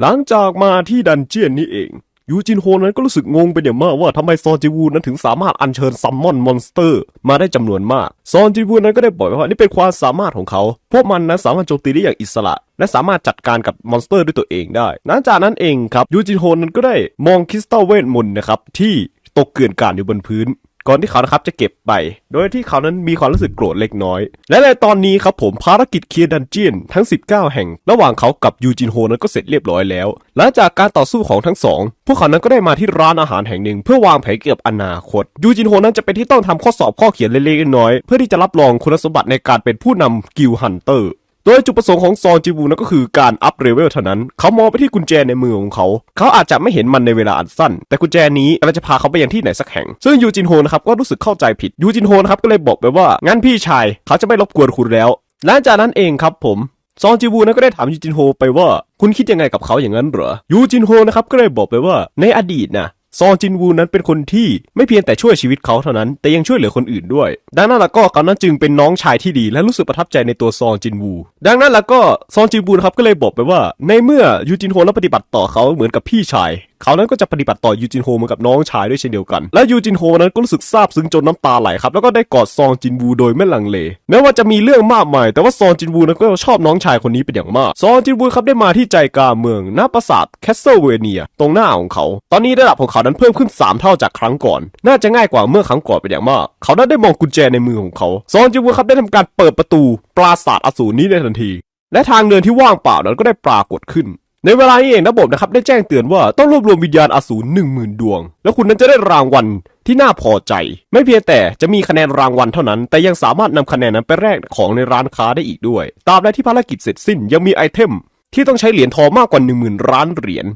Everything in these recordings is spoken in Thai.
หลังจากมาที่ดันเจียนนี่เอง ยูจินโฮนั้นก็รู้สึกงงเป็นอย่างมากว่าทำไมซอนจิวูนั้นถึงสามารถอัญเชิญซัมมอนมอนสเตอร์ มาได้จำนวนมาก ซอนจิวูนั้นก็ได้บอกว่านี่เป็นความสามารถของเขา พวกมันนั้นสามารถโจมตีได้อย่างอิสระ และสามารถจัดการกับมอนสเตอร์ด้วยตัวเองได้ หลังจากนั้นเองครับยูจินโฮนั้นก็ได้มองคริสตัลเวทมนต์นะครับที่ตกเกลื่อนกาดอยู่บนพื้น ก่อนที่เขานะครับจะเก็บไป โดยที่เขานั้นมีความรู้สึกโกรธเล็กน้อย และในตอนนี้ครับผมภารกิจเคลียร์ดันเจียนทั้ง 19 แห่ง ระหว่างเขากับยูจินโฮนั้นก็เสร็จเรียบร้อยแล้ว หลังจากการต่อสู้ของทั้งสอง พวกเขานั้นก็ได้มาที่ร้านอาหารแห่งหนึ่ง เพื่อวางแผนเกี่ยวกับอนาคต ยูจินโฮนั้นจะเป็นที่ต้องทำข้อสอบข้อเขียนเล็กๆน้อยๆเพื่อที่จะรับรองคุณสมบัติในการเป็นผู้นำกิลฮันเตอร์ โดยจุดประสงค์ของซอนจิวูนั่นก็คือการอัพเลเวลเท่านั้น เขามองไปที่กุญแจในมือของเขา เขาอาจจะไม่เห็นมันในเวลาอันสั้น แต่กุญแจนี้กำลังจะพาเขาไปยังที่ไหนสักแห่ง ซึ่งยูจินโฮนะครับก็รู้สึกเข้าใจผิด ยูจินโฮนะครับก็เลยบอกไปว่า งั้นพี่ชาย เขาจะไม่รบกวนคุณแล้ว หลังจากนั้นเองครับผม ซอนจิวูนั้นก็ได้ถามยูจินโฮไปว่า คุณคิดยังไงกับเขาอย่างนั้นเหรอ ยูจินโฮนะครับก็เลยบอกไปว่า ในอดีตนะ ซองจินวูนั้นเป็นคนที่ไม่เพียงแต่ช่วยชีวิตเขาเท่านั้น แต่ยังช่วยเหลือคนอื่นด้วย ดังนั้นแล้วก็เขานั้นจึงเป็นน้องชายที่ดี และรู้สึกประทับใจในตัวซองจินวู ดังนั้นแล้วก็ซองจินวูนะครับก็เลยบอกไปว่า ในเมื่อยูจินโฮนั้นปฏิบัติต่อเขาเหมือนกับพี่ชาย เขานั้นก็จะปฏิบัติต่อยูจินโฮเหมือนกับน้องชายด้วยเช่นเดียวกัน และยูจินโฮนั้นก็รู้สึกซาบซึ้งจนน้ำตาไหลครับแล้วก็ได้กอดซองจินวูโดยไม่ลังเลแม้ว่าจะมีเรื่องมากมาย แต่ว่าซองจินวูนั้นก็ชอบน้องชายคนนี้เป็นอย่างมาก ซองจินวูครับได้มาที่ใจกลางเมืองณปราสาทแคสเซิลเวเนีย ตรงหน้าของเขา ตอนนี้ระดับของเขานั้นเพิ่มขึ้น 3 เท่าจากครั้งก่อน น่าจะง่ายกว่าเมื่อครั้งก่อนเป็นอย่างมาก เขานั้นได้มองกุญแจในมือของเขา ซองจินวูครับได้ทำการเปิดประตู ปราสาทอสูรนี้ในทันทีและทางเดินที่ว่างเปล่านั้นก็ได้ปรากฏขึ้น ในเวลานี้เองระบบนะครับได้แจ้งเตือนว่าต้องรวบรวมวิญญาณอสูรหนึ่งหมื่นดวง แล้วคุณนั้นจะได้รางวัลที่น่าพอใจ ไม่เพียงแต่จะมีคะแนนรางวัลเท่านั้น แต่ยังสามารถนำคะแนนนั้นไปแลกของในร้านค้าได้อีกด้วยตราบใดที่ภารกิจเสร็จสิ้นยังมีไอเทม ที่ต้องใช้เหรียญทองมากกว่า 1 0,000 ล้านเหรียญ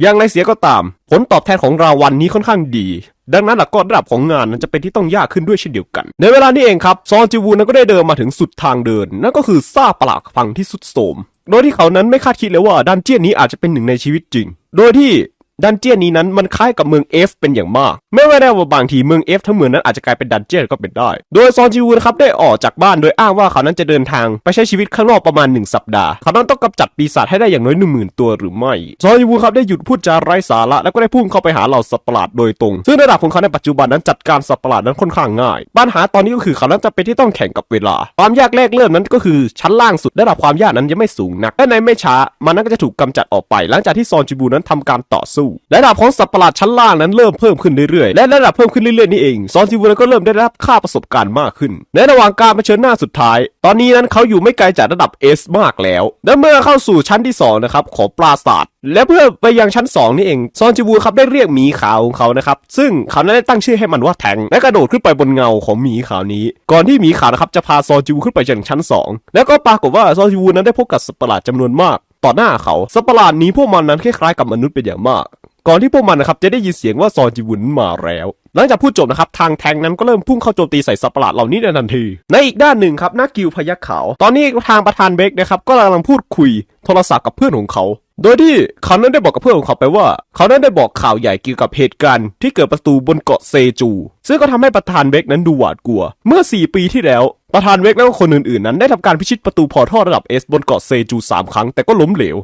อย่างไรเสียก็ตาม ผลตอบแทนของรางวัลนี้ค่อนข้างดี ดังนั้นหลักก็ระดับของงานนั้นจะเป็นที่ต้องยากขึ้นด้วยเช่นเดียวกัน ในเวลานี้เองครับ ซอนจิวูนั้นก็ได้เดินมาถึงสุดทางเดิน นั่นก็คือซากปลักพังที่สุดโทม โดยที่เขานั้นไม่คาดคิดเลยว่าดันเจียนนี้อาจจะเป็นหนึ่งในชีวิตจริง โดยที่ดันเจียนนี้นั้นมันคล้ายกับเมืองเอฟเป็นอย่างมาก ไม่ว่าได้ว่าบางทีเมือง F ทั้งเมืองนั้นอาจจะกลายเป็นดันเจียนก็เป็นได้ โดยซอนจิวูนะครับได้ออกจากบ้านโดยอ้างว่าเขานั้นจะเดินทางไปใช้ชีวิตข้างนอกประมาณ 1 สัปดาห์ เขานั้นต้องกำจัดปีศาจให้ได้อย่างน้อย1 0,000 ตัวหรือไม่ ซอนจิวูครับได้หยุดพูดจาไร้สาระแล้วก็ได้พุ่งเข้าไปหาเหล่าสัตว์ประหลาดโดยตรง ซึ่งระดับของเขาในปัจจุบันนั้นจัดการสัตว์ประหลาดนั้นค่อนข้างง่าย ปัญหาตอนนี้ก็คือเขานั้นจะเป็นที่ต้องแข่งกับเวลา ความยากแรกเริ่มนั้นก็คือชั้นล่างสุดระดับความยากนั้นยังไม่สูงนักและในไม่ช้ามันนั้นก็จะถูกกำจัดออกไป หลังจากที่ซอนจิบูนั้นทำการต่อสู้ ระดับของสัตว์ประหลาดชั้นล่างนั้นเริ่มเพิ่มขึ้นเรื่อยๆ และระดับเพิ่มขึ้นเรื่อยๆนี่เองซอนจิบูนั้นก็เริ่มได้รับค่าประสบการณ์มากขึ้น ในระหว่างการเผชิญหน้าสุดท้าย ตอนนี้นั้นเขาอยู่ไม่ไกลจากระดับ S มากแล้ว และเมื่อเข้าสู่ชั้นที่สองนะครับของปราสาทและเพื่อไปยังชั้น 2 นี่เองซอนจิบูครับได้เรียกหมีขาวของเขานะครับซึ่งเขานั้นได้ตั้งชื่อให้มันว่าแทงและกระโดดขึ้นไปบนเงาของหมีขาวนี้ ก่อนที่หมีขาวนะครับจะพาซอนจิบูขึ้นไปยังชั้น 2 แล้วก็ปรากฏว่าซอนจิบูนั้นได้พบกับสัตว์ประหลาดจำนวนมาก ต่อหน้าเขาสัตว์ประหลาดนี้พวกมันนั้นคล้ายๆกับมนุษย์เป็นอย่างมาก ก่อนที่พวกมันนะครับจะได้ยินเสียงว่าซอจิบุนมาแล้ว หลังจากพูดจบนะครับทางแทงนั้นก็เริ่มพุ่งเข้าโจมตีใส่สัตว์ประหลาดเหล่านี้ในทันที ในอีกด้านหนึ่งครับหน้ากิวพยักขาว ตอนนี้ทางประธานเบคนะครับก็กำลังพูดคุยโทรศัพท์กับเพื่อนของเขา โดยที่เขานั้นได้บอกกับเพื่อนของเขาไปว่า เขานั้นได้บอกข่าวใหญ่เกี่ยวกับเหตุการณ์ที่เกิดประตูบนเกาะเซจู ซึ่งก็ทำให้ประธานเบคนั้นดูหวาดกลัว เมื่อ 4 ปีที่แล้วประธานเบคและคนอื่นๆ นั้นได้ทำการพิชิตประตูพอทัลระดับ S บนเกาะเซจูสามครั้งแต่ก็ล้มเหลว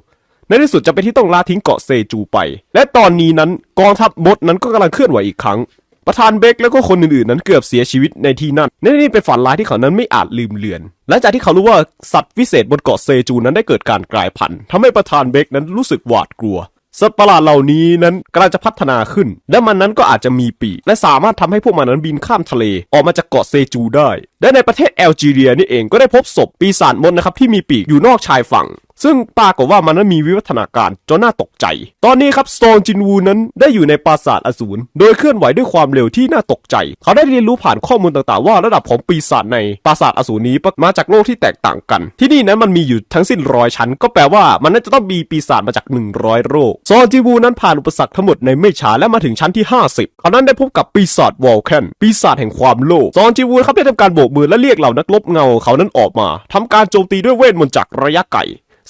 ในที่สุดจะเป็นที่ต้องละทิ้งเกาะเซจูไป และตอนนี้นั้นกองทัพมดนั้นก็กำลังเคลื่อนไหวอีกครั้ง ประธานเบคแล้วก็คนอื่นๆนั้นเกือบเสียชีวิตในที่นั่นและนี่เป็นฝันร้ายที่เขานั้นไม่อาจลืมเลือน หลังจากที่เขารู้ว่าสัตว์วิเศษบนเกาะเซจูนั้นได้เกิดการกลายพันธุ์ทำให้ประธานเบคนั้นรู้สึกหวาดกลัวสัตว์ประหลาดเหล่านี้นั้นกำลังจะพัฒนาขึ้น และมันนั้นก็อาจจะมีปีกและสามารถทำให้พวกมันนั้นบินข้ามทะเล ออกมาจากเกาะเซจูได้ และในประเทศแอลจีเรียนี่เองก็ได้พบศพปีศาจมดนะครับที่มีปีกอยู่นอกชายฝั่ง ซึ่งปรากฏว่ามันนั้นมีวิวัฒนาการจนน่าตกใจ ตอนนี้ครับสโตนจินวูนั้นได้อยู่ในปราสาทอสูรโดยเคลื่อนไหวด้วยความเร็วที่น่าตกใจ เขาได้เรียนรู้ผ่านข้อมูลต่างๆ ว่าระดับของปีศาจในปราสาทอสูรนี้มาจากโลกที่แตกต่างกัน ที่นี่นั้นมันมีอยู่ทั้งสิ้นร้อยชั้น ก็แปลว่ามันน่าจะต้องมีปีศาจมาจาก 100 โลกซอนจินวูนั้นผ่านอุปสรรคทั้งหมดในไม่ช้าและมาถึงชั้นที่ 50เขานั้นได้พบกับปีศาจวอลแคนปีศาจแห่งความโลภซอนจินวูครับได้ทำการโบกมือและเรียกเหล่านักรบเงาเขานั้นออกมาทำการโจมตีด้วยเวทมนต์จากระยะไกล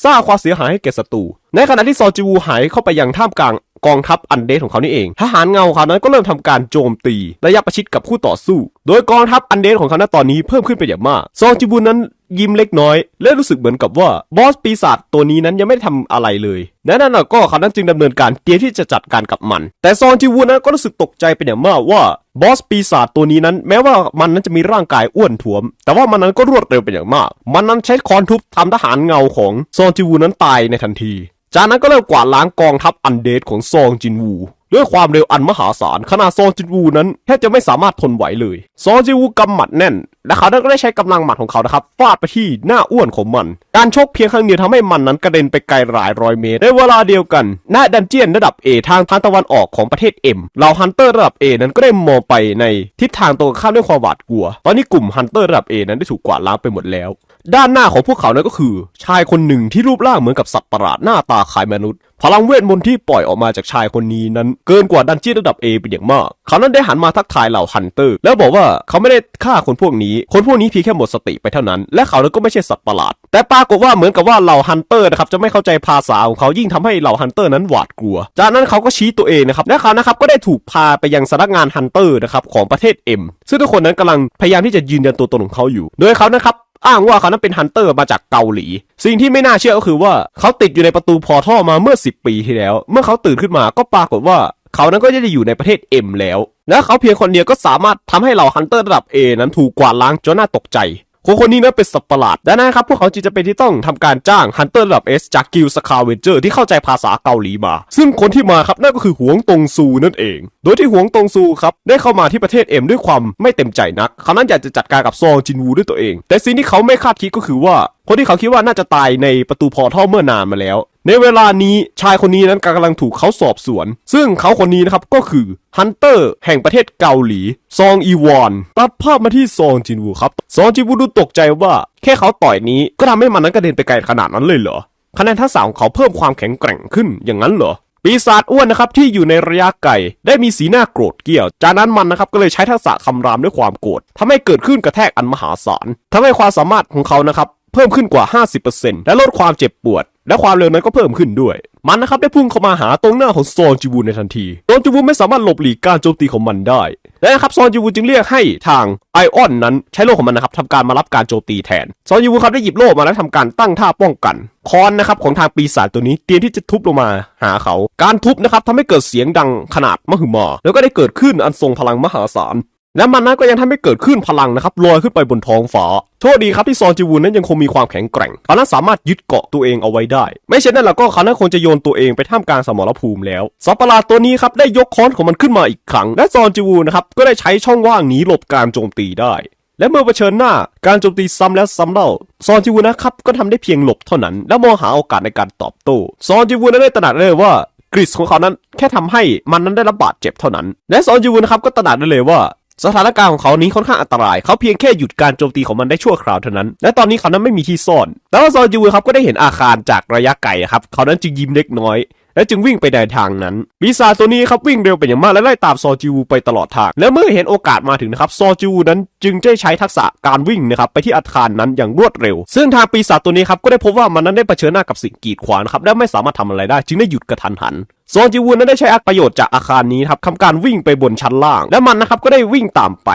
สร้างความเสียหายให้แก่ศัตรู ในขณะที่ซอจิวูหายเข้าไปยังท่ามกลางกองทัพอันเดสของเขานี่เอง ทหารเงาเขานั้นก็เริ่มทำการโจมตีระยะประชิดกับคู่ต่อสู้ โดยกองทัพอันเดสของเขานั้นตอนนี้เพิ่มขึ้นไปอย่างมาก ซองจิวูนั้นยิ้มเล็กน้อย และรู้สึกเหมือนกับว่าบอสปีศาจตัวนี้นั้นยังไม่ได้ทำอะไรเลยและนั่นก็เขานั้นจึงดำเนินการเตรียมที่จะจัดการกับมัน แต่ซอนจิวูนั้นก็รู้สึกตกใจเป็นอย่างมากว่า บอสปีศาจตัวนี้นั้น แม้ว่ามันนั้นจะมีร่างกายอ้วนท้วม แต่ว่ามันนั้นก็รวดเร็วเป็นอย่างมาก มันนั้นใช้ค้อนทุบทำทหารเงาของซองจิวูนั้นตายในทันที จากนั้นก็เริ่มกวาดล้างกองทัพอันเดดของซองจินวู ด้วยความเร็วอันมหาศาลขณะซอจินวูนั้นแทบจะไม่สามารถทนไหวเลย ซอจินวูกำหมัดแน่น และเขาก็ได้ใช้กำลังหมัดของเขานะครับฟาดไปที่หน้าอ้วนของมัน การชกเพียงครั้งเดียวทำให้มันนั้นกระเด็นไปไกลหลายร้อยเมตรในเวลาเดียวกันหน้าดันเจียนระดับ A ทางทางตะวันออกของประเทศ M เหล่าฮันเตอร์ระดับ A นั้นก็ได้มองไปในทิศทางตรงข้ามด้วยความหวาดกลัว ตอนนี้กลุ่มฮันเตอร์ระดับ A นั้นได้ถูกกวาดล้างไปหมดแล้ว ด้านหน้าของพวกเขานั้นก็คือ ชายคนหนึ่งที่รูปร่างเหมือนกับสัตว์ประหลาดหน้าตาคล้ายมนุษย์ พลังเวทมนต์ที่ปล่อยออกมาจากชายคนนี้นั้น เกินกว่าดันเจี้ยนระดับ A เป็นอย่างมาก เขานั้นได้หันมาทักทายเหล่าฮันเตอร์ แล้วบอกว่าเขาไม่ได้ฆ่าคนพวกนี้ คนพวกนี้เพียงแค่หมดสติไปเท่านั้น และเขานั้นก็ไม่ใช่สัตว์ประหลาด แต่ปรากฏว่าเหมือนกับว่าเหล่าฮันเตอร์นะครับจะไม่เข้าใจภาษาของเขายิ่งทำให้เหล่าฮันเตอร์นั้นหวาดกลัว จากนั้นเขาก็ชี้ตัวเองนะครับและเขานะครับก็ได้ถูกพาไปยังสำนักงานฮันเตอร์นะครับของประเทศ M ซึ่งทุกคนนั้นกำลังพยายามที่จะยืนยันตัวตนของเขาอยู่ โดยเขานะครับ อ้างว่าเขานั้นเป็นฮันเตอร์มาจากเกาหลี สิ่งที่ไม่น่าเชื่อก็คือว่าเขาติดอยู่ในประตูพอท่อมาเมื่อ 10 ปีที่แล้ว เมื่อเขาตื่นขึ้นมาก็ปรากฏว่าเขานั้นก็จะอยู่ในประเทศเอ็มแล้ว และเขาเพียงคนเดียวก็สามารถทำให้เหล่าฮันเตอร์ระดับ A นั้นถูกกวาดล้างจนน่าตกใจ คนคนนี้นะเป็นสัตว์ประหลาดดังนั้นครับพวกเขาจึงจะเป็นที่ต้องทำการจ้างฮันเตอร์ระดับ S จากกิลสคาเวนเจอร์ที่เข้าใจภาษาเกาหลีมา ซึ่งคนที่มาครับนั่นก็คือหวงตงซูนั่นเอง โดยที่หวงตงซูครับได้เข้ามาที่ประเทศเอ็มด้วยความไม่เต็มใจนักเขานั้นอยากจะจัดการกับซองจินวูด้วยตัวเอง แต่สิ่งที่เขาไม่คาดคิดก็คือว่าคนที่เขาคิดว่าน่าจะตายในประตูพอร์ทัลเมื่อนานมาแล้ว ในเวลานี้ชายคนนี้นั้นกำลังถูกเขาสอบสวน ซึ่งเขาคนนี้นะครับก็คือฮันเตอร์แห่งประเทศเกาหลี ซองอีวอนตัดภาพมาที่ซองจินวูครับ ซองจินวูดูตกใจว่า แค่เขาต่อยนี้ก็ทำให้มันนั้นกระเด็นไปไกลขนาดนั้นเลยเหรอคะแนนทักษะของเขาเพิ่มความแข็งแกร่งขึ้นอย่างนั้นเหรอปีศาจอ้วนนะครับที่อยู่ในระยะไกลได้มีสีหน้าโกรธเกรี้ยว จากนั้นมันนะครับก็เลยใช้ทักษะคำรามด้วยความโกรธทำให้เกิดขึ้นกระแทกอันมหาศาลทำให้ความสามารถของเขานะครับ เพิ่มขึ้นกว่า 50%และลดความเจ็บปวด และความเร็วนั้นก็เพิ่มขึ้นด้วย มันนะครับได้พุ่งเข้ามาหาตรงหน้าของซอนจิวูในทันทีซอนจิวูไม่สามารถหลบหลีกการโจมตีของมันได้ และนะครับซอนจิวูจึงเรียกให้ทางไอออนนั้นใช้โล่ของมันนะครับทำการมารับการโจมตีแทน ซอนจิวูครับได้หยิบโล่มาและทำการตั้งท่าป้องกัน คอนนะครับของทางปีศาจตัวนี้เตรียมที่จะทุบลงมาหาเขา การทุบนะครับทำให้เกิดเสียงดังขนาดมหึมาแล้วก็ได้เกิดขึ้นอันทรงพลังมหาศาล และมันนั้นก็ยังทำให้เกิดขึ้นพลังนะครับลอยขึ้นไปบนท้องฟ้า โชคดีครับที่ซอนจิวูนั้นยังคงมีความแข็งแกร่งเขานั้นสามารถยึดเกาะตัวเองเอาไว้ได้ ไม่เช่นนั้นแล้วก็เขานั้นคงจะโยนตัวเองไปท่ามกลางสมรภูมิแล้วสัตว์ประหลาดตัวนี้ครับได้ยกค้อนของมันขึ้นมาอีกครั้ง และซอนจิวูนะครับก็ได้ใช้ช่องว่างนี้หลบการโจมตีได้และเมื่อเผชิญหน้าการโจมตีซ้ำแล้วซ้ำเล่า ซอนจิวูนะครับก็ทำได้เพียงหลบเท่านั้น และมองหาโอกาสในการตอบโต้ ซอนจิวูนั้นได้ตระหนักเลยว่ากริสของเขานั้นแค่ทำให้มันนั้นได้รับบาดเจ็บเท่านั้น และซอนจิวูนะครับก็ตระหนักได้เลยว่า สถานการณ์ของเขานี้ค่อนข้างอันตราย เขาเพียงแค่หยุดการโจมตีของมันได้ชั่วคราวเท่านั้น และตอนนี้เขานั้นไม่มีที่ซ่อน แต่ว่าซอจูครับก็ได้เห็นอาคารจากระยะไกลครับ เขานั้นจึงยิ้มเล็กน้อย และจึงวิ่งไปในทางนั้นปีศาจตัวนี้ครับวิ่งเร็วเป็นอย่างมากและไล่ตามซอจิวูไปตลอดทาง และเมื่อเห็นโอกาสมาถึงนะครับซอจิวูนั้นจึงได้ใช้ทักษะการวิ่งนะครับไปที่อาคารนั้นอย่างรวดเร็ว ซึ่งทางปีศาจตัวนี้ครับก็ได้พบว่ามันนั้นได้เผชิญหน้ากับสิ่งกีดขวางครับและไม่สามารถทำอะไรได้ จึงได้หยุดกระทันหันซอนจิวูนั้นได้ใช้อักประโยชน์จากอาคารนี้ครับทำการวิ่งไปบนชั้นล่าง และมันนะครับก็ได้วิ่งตามไป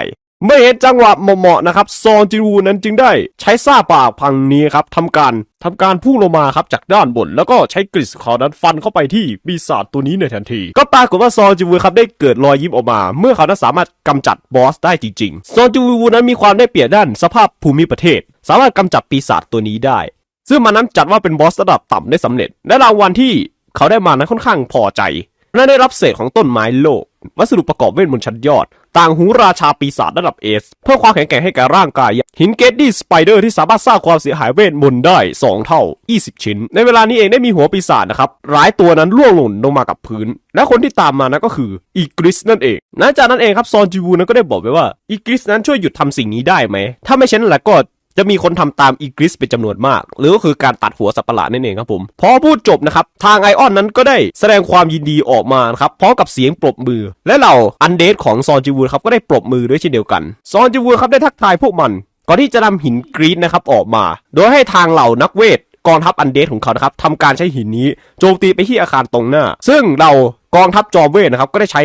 เมื่อเห็นจังหวะเหมาะๆนะครับ ซอนจิวูนั้นจึงได้ใช้ซ่าปากพังนี้ครับทำการทำการพุ่งลงมาครับจากด้านบน แล้วก็ใช้กริสคอร์นั้นฟันเข้าไปที่ปีศาจตัวนี้ในทันที ก็ปรากฏว่าซอนจิวูครับได้เกิดรอยยิ้มออกมา เมื่อเขานั้นสามารถกำจัดบอสได้จริงๆ ซอนจิวูนั้นมีความได้เปรียบด้านสภาพภูมิประเทศ สามารถกำจัดปีศาจตัวนี้ได้ ซึ่งมันนั้นจัดว่าเป็นบอสระดับต่ำได้สำเร็จ และรางวัลที่เขาได้มานั้นค่อนข้างพอใจและได้รับเศษของต้นไม้โลก วัสดุประกอบเวทมนต์ชั้นยอด ต่างหูราชาปีศาจระดับเอส เพื่อความแข็งแกร่งให้แก่ร่างกาย หินเกตดี้สไปเดอร์ที่สามารถสร้างความเสียหายเวทมนต์ได้ 2 เท่า 20 ชิ้น ในเวลานี้เองได้มีหัวปีศาจนะครับหลายตัวนั้นล่วงหล่นลงมากับพื้น และคนที่ตามมานั้นก็คืออีกริสนั่นเองหลังจากนั้นเองครับซอนจิวูนั้นก็ได้บอกไว้ว่าอีกริสนั้นช่วยหยุดทำสิ่งนี้ได้ไหมถ้าไม่เช่นนั้นแล้วก็ จะมีคนทำตามอีกริสเป็นจำนวนมาก หรือก็คือการตัดหัวสัตว์ประหลาดนั่นเองครับผม พอพูดจบนะครับ ทางไอออนนั้นก็ได้แสดงความยินดีออกมานะครับพร้อมกับเสียงปรบมือ และเหล่าอันเดดของซอนจิวูครับก็ได้ปรบมือด้วยเช่นเดียวกัน ซอนจิวูครับได้ทักทายพวกมัน ก่อนที่จะนำหินกรีดนะครับออกมา โดยให้ทางเหล่านักเวทกองทัพอันเดดของเขานะครับทำการใช้หินนี้โจมตีไปที่อาคารตรงหน้า ซึ่งเรากองทัพจอมเวทนะครับก็ได้ใช้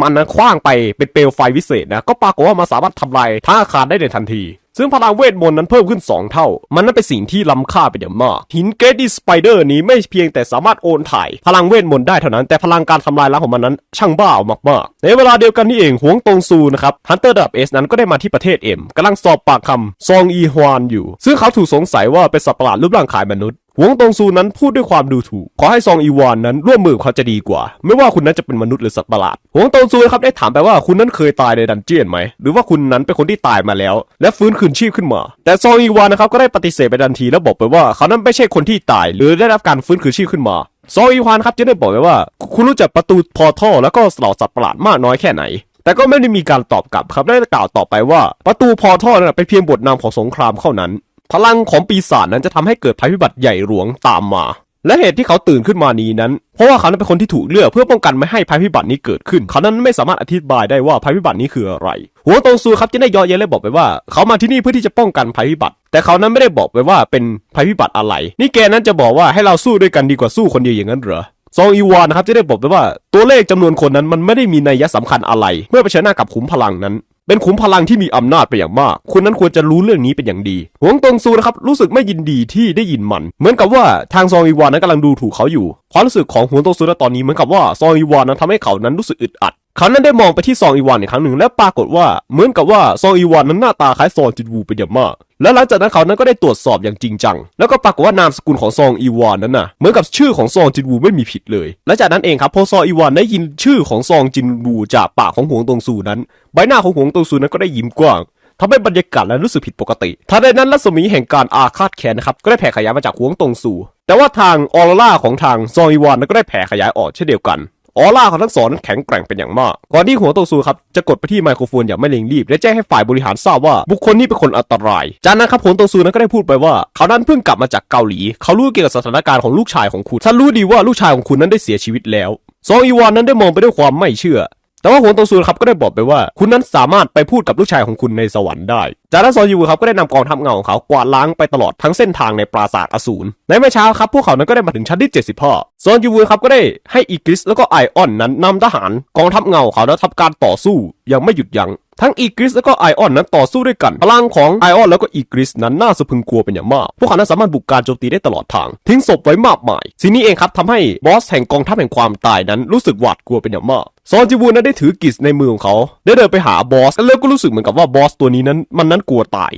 มันนั้นคว้างไปเป็นเปลวไฟวิเศษนะก็ปรากฏว่ามันสามารถทำลายทั้งอาคารได้ในทันที ซึ่งพลังเวทมนต์นั้นเพิ่มขึ้น 2 เท่า มันนั้นเป็นสิ่งที่ล้ำค่าไปอย่างมาก หินเกรดดี้สไปเดอร์นี้ไม่เพียงแต่สามารถโอนถ่าย พลังเวทมนต์ได้เท่านั้น แต่พลังการทำลายล้างของมันนั้น ช่างบ้าเอามากๆ ในเวลาเดียวกันนี่เองหวงตงซูนะครับฮันเตอร์ดับเอสนั้นก็ได้มาที่ประเทศเอ็มกำลังสอบปากคำซองอีฮวานอยู่ ซึ่งเขาถูกสงสัยว่าเป็นสัตว์ประหลาดรูปร่างคล้ายมนุษย์ หวงตงซูนั้นพูดด้วยความดูถูก ขอให้ซองอีวานนั้นร่วมมือกับเขาจะดีกว่า ไม่ว่าคุณนั้นจะเป็นมนุษย์หรือสัตว์ประหลาด หวงตงซูนะครับได้ถามไปว่าคุณนั้นเคยตายในดันเจียนไหม หรือว่าคุณนั้นเป็นคนที่ตายมาแล้ว และฟื้นคืนชีพขึ้นมา แต่ซองอีวานนะครับก็ได้ปฏิเสธไปทันทีแล้วบอกไปว่าเขานั้นไม่ใช่คนที่ตาย หรือได้รับการฟื้นคืนชีพขึ้นมาซองอีวานครับจะได้บอกไปว่า คุณรู้จักประตูพอทัลแล้วก็เหล่าสัตว์ประหลาดมากน้อยแค่ไหนแต่ก็ไม่ได้มีการตอบกลับครับได้กล่าวต่อไปว่า ประตูพอทัลนั้นเป็นเพียงบทนำของสงครามเท่านั้น พลังของปีศาจนั้นจะทำให้เกิดภัยพิบัติใหญ่หลวงตามมา และเหตุที่เขาตื่นขึ้นมานี้นั้น เพราะว่าเขานั้นเป็นคนที่ถูกเลือกเพื่อป้องกันไม่ให้ภัยพิบัตินี้เกิดขึ้น เขานั้นไม่สามารถอธิบายได้ว่าภัยพิบัตินี้คืออะไร หัวโตงซูครับจะได้ย่อเย้และบอกไปว่า เขามาที่นี่เพื่อที่จะป้องกันภัยพิบัติ แต่เขานั้นไม่ได้บอกไปว่าเป็นภัยพิบัติอะไร นี่แกนั้นจะบอกว่าให้เราสู้ด้วยกันดีกว่าสู้คนเดียวอย่างนั้นเหรอซองอีวานนะครับจะได้บอกไปว่าตัวเลขจำนวนคนนั้นมันไม่ได้มีนัยสำคัญอะไร เมื่อเผชิญหน้ากับขุมพลังนั้น เป็นขุมพลังที่มีอำนาจไปอย่างมาก คุณนั้นควรจะรู้เรื่องนี้เป็นอย่างดี หวงตงซูนะครับรู้สึกไม่ยินดีที่ได้ยินมัน เหมือนกับว่าทางซองอีวานนั้นกำลังดูถูกเขาอยู่ ความรู้สึกของหวงตงซูนตอนนี้เหมือนกับว่าซองอีวานนั้นทำให้เขานั้นรู้สึกอึดอัด เขานั้นได้มองไปที่ซองอีวานอีกครั้งหนึ่งและปรากฏว่าเหมือนกับว่าซองอีวานนั้นหน้าตาคล้ายซองจินวูเป็นอย่างมาก และหลังจากนั้นเขานั้นก็ได้ตรวจสอบอย่างจริงจัง แล้วก็ปรากฏว่านามสกุลของซองอีวานนั้นน่ะเหมือนกับชื่อของซองจินวูไม่มีผิดเลย และจากนั้นเองครับพอซองอีวานได้ยินชื่อของซองจินวูจากปากของหวงตงซูนั้น ใบหน้าของหวงตงซูนั้นก็ได้ยิ้มกว้างทำให้บรรยากาศนั้นรู้สึกผิดปกติทันใดนั้นรัศมีแห่งการอาฆาตแค้นนะครับ ก็ได้แผ่ขยายมาจากหวงตงซูแต่ว่าทางออรราของทางซองอีวานนั้นก็ได้แผ่ขยายออกเช่นเดียวกัน ออร่าของทั้งสองนั้นแข็งแกร่งเป็นอย่างมาก ก่อนที่หัวโตซูครับจะกดไปที่ไมโครโฟนอย่างไม่เร่งรีบ และแจ้งให้ฝ่ายบริหารทราบว่าบุคคลนี้เป็นคนอันตราย จากนั้นครับหัวโตซูนั้นก็ได้พูดไปว่า เขานั้นเพิ่งกลับมาจากเกาหลี เขารู้เกี่ยวกับสถานการณ์ของลูกชายของคุณฉันรู้ดีว่าลูกชายของคุณนั้นได้เสียชีวิตแล้ว ซองอีวานนั้นได้มองไปด้วยความไม่เชื่อ แต่ว่าหัวโตซูครับก็ได้บอกไปว่า คุณนั้นสามารถไปพูดกับลูกชายของคุณในสวรรค์ได้ จากนั้นซอยูครับก็ได้นำกองทัพเงาของเขากวาดล้างไปตลอดทั้งเส้นทางในปราสาทอสูร ในไม่ช้าครับพวกเขานั้นก็ได้มาถึงชั้นที่ 75ซอนยูครับก็ได้ให้อีกริสแล้วก็ไอออนนั้นนำทหารกองทัพเงาของเขาแล้วทำการต่อสู้อย่างไม่หยุดยัง้ง ทั้งอีกริสแล้วก็ไอออนนั้นต่อสู้ด้วยกันพลังของไอออนแล้วก็อีกริสนั้นน่าสะพึงกลัวเป็นอย่างมาก พวกเขานั้นสามารถบุกการโจมตีได้ตลอดทาง ทิ้งศพไว้มากมายสิ่งนี้เองครับทำให้บอสแห่งกองทัพแห่งความตายนั้นรู้สึกหวาดกลัวเป็นอย่างมากซอนจิบูนั้นได้ถือกิสในมือของเขาได้เดินไปหาบอสแล้วก็รู้สึกเหมือนกับว่าบอสตัวนี้นั้นมันนั้นกลัวตาย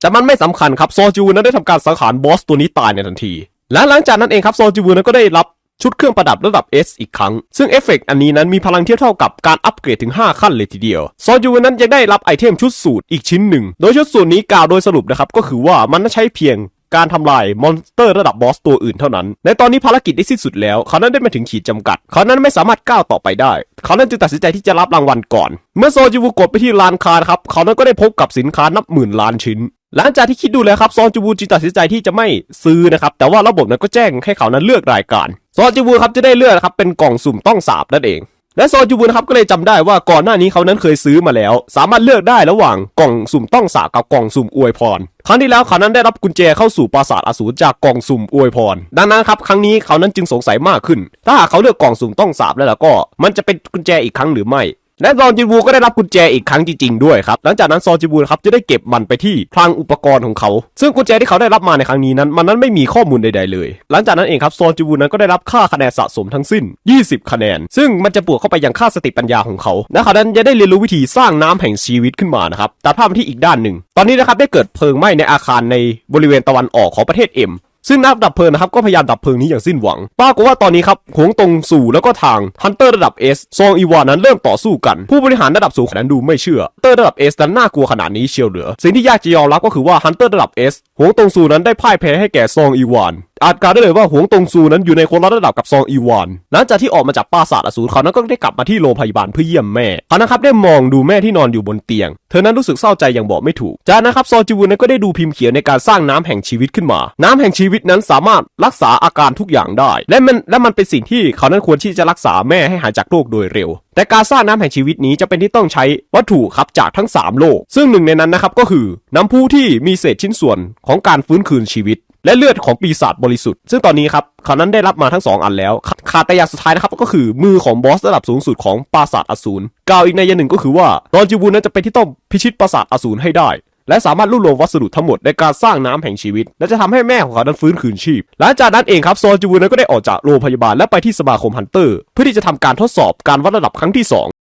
แต่มันไม่สำคัญครับซอจูนั้นได้ทำการสังหารบอสตัวนี้ตายในทันทีและหลังจากนั้นเองครับซอจูนั้นก็ได้รับ ชุดเครื่องประดับระดับ S อีกครั้ง ซึ่งเอฟเฟกต์อันนี้นั้นมีพลังเทียบเท่ากับการอัปเกรดถึง 5 ขั้นเลยทีเดียว ซอจูนั้นยังได้รับไอเทมชุดสูตรอีกชิ้นหนึ่ง โดยชุดสูตรนี้กล่าวโดยสรุปนะครับก็คือว่ามันใช้เพียงการทำลายมอนสเตอร์ระดับบอสตัวอื่นเท่านั้น ในตอนนี้ภารกิจได้สิ้นสุดแล้ว เขานั้นได้มาถึงขีดจำกัด เขานั้นไม่สามารถก้าวต่อไปได้ เขานั้นจึงตัดสินใจที่จะรับรางวัลก่อน เมื่อโซจิวูกดไปที่ร้านค้าครับ เขานั้นก็ได้พบกับสินค้านับหมื่นล้านชิ้น หลังจากที่คิดดูแล้วครับ ซอนจูบูจึงตัดสินใจที่จะไม่ซื้อนะครับ แต่ว่าระบบนั้นก็แจ้งให้เขานั้นเลือกรายการ ซอจูบูครับจะได้เลือดครับเป็นกล่องสุ่มต้องสาบนั่นเอง และซอจูบุนะครับก็เลยจำได้ว่าก่อนหน้านี้เขานั้นเคยซื้อมาแล้ว สามารถเลือกได้ระหว่างกล่องสุ่มต้องสาบกับกล่องสุ่มอวยพร ครั้งที่แล้วเขานั้นได้รับกุญแจเข้าสู่ปราสาทอสูรจากกล่องสุ่มอวยพร ดังนั้นครับครั้งนี้เขานั้นจึงสงสัยมากขึ้น ถ้าหากเขาเลือกกล่องสุ่มต้องสาบแล้วล่ะก็ มันจะเป็นกุญแจอีกครั้งหรือไม่ และซอนจิบูก็ได้รับกุญแจอีกครั้งจริงๆด้วยครับหลังจากนั้นซอนจิบูครับจะได้เก็บมันไปที่คลังอุปกรณ์ของเขา ซึ่งกุญแจที่เขาได้รับมาในครั้งนี้นั้น มันนั้นไม่มีข้อมูลใดๆเลย หลังจากนั้นเองครับซอนจิบูนั้นก็ได้รับค่าคะแนนสะสมทั้งสิ้น 20 คะแนน ซึ่งมันจะบวกเข้าไปยังค่าสติปัญญาของเขาและเขานั้นจะได้เรียนรู้วิธีสร้างน้ำแห่งชีวิตขึ้นมานะครับตัดภาพที่อีกด้านหนึ่ง ตอนนี้นะครับได้เกิดเพลิงไหม้ในอาคารในบริเวณตะวันออกของประเทศเอ็ม ซึ่งนักดับเพลิงนะครับก็พยายามดับเพลิงนี้อย่างสิ้นหวังปรากฏว่าตอนนี้ครับหวงตงสู่แล้วก็ทางฮันเตอร์ระดับ S ซองอีวานั้นเริ่มต่อสู้กัน ผู้บริหารระดับสูงนั้นดูไม่เชื่อเตอร์ระดับ S นั้นน่ากลัวขนาดนี้เชียวเหลือ สิ่งที่ยากจะยอมรับก็คือว่าฮันเตอร์ระดับ S หวงตงสู่นั้นได้พ่ายแพ้ให้แก่ซองอีวาน อาจกล่าวได้เลยว่าหวงตงซูนั้นอยู่ในคนละระดับกับซองอีวาน หลังจากที่ออกมาจากปราสาทอสูรเขานั้นก็ได้กลับมาที่โรงพยาบาลเพื่อเยี่ยมแม่เขานะครับได้มองดูแม่ที่นอนอยู่บนเตียง เธอนั้นรู้สึกเศร้าใจอย่างบอกไม่ถูก จากนั้นครับซอจิวูนั้นก็ได้ดูพิมพ์เขียวในการสร้างน้ำแห่งชีวิตขึ้นมา น้ำแห่งชีวิตนั้นสามารถรักษาอาการทุกอย่างได้ และมันและมันเป็นสิ่งที่เขานั้นควรที่จะรักษาแม่ให้หายจากโรคโดยเร็วแต่การสร้างน้ำแห่งชีวิตนี้จะเป็นที่ต้องใช้วัตถุครับจากทั้ง 3 โลก ซึ่งหนึ่งในนั้นนะครับก็คือน้ำพุที่มีเศษชิ้นส่วนของการฟื้นคืนชีวิต และเลือดของปีศาจบริสุทธิ์ ซึ่งตอนนี้ครับเขานั้นได้รับมาทั้ง 2 อันแล้วขาขาดแต่อย่างสุดท้ายนะครับก็คือมือของบอสระดับสูงสุดของปราสาทอสูรกล่าวอีกในยะหนึ่งก็คือว่าตอนจิวูนั้นจะเป็นที่ต้องพิชิตปราสาทอสูรให้ได้และสามารถรวบรวมวัสดุทั้งหมดในการสร้างน้ำแห่งชีวิต และจะทำให้แม่ของเขานั้นฟื้นคืนชีพ หลังจากนั้นเองครับ ซอจิวูนั้นก็ได้ออกจากโรงพยาบาลและไปที่สมาคมฮันเตอร์ เพื่อที่จะทำการทดสอบการวัดระดับครั้งที่สอง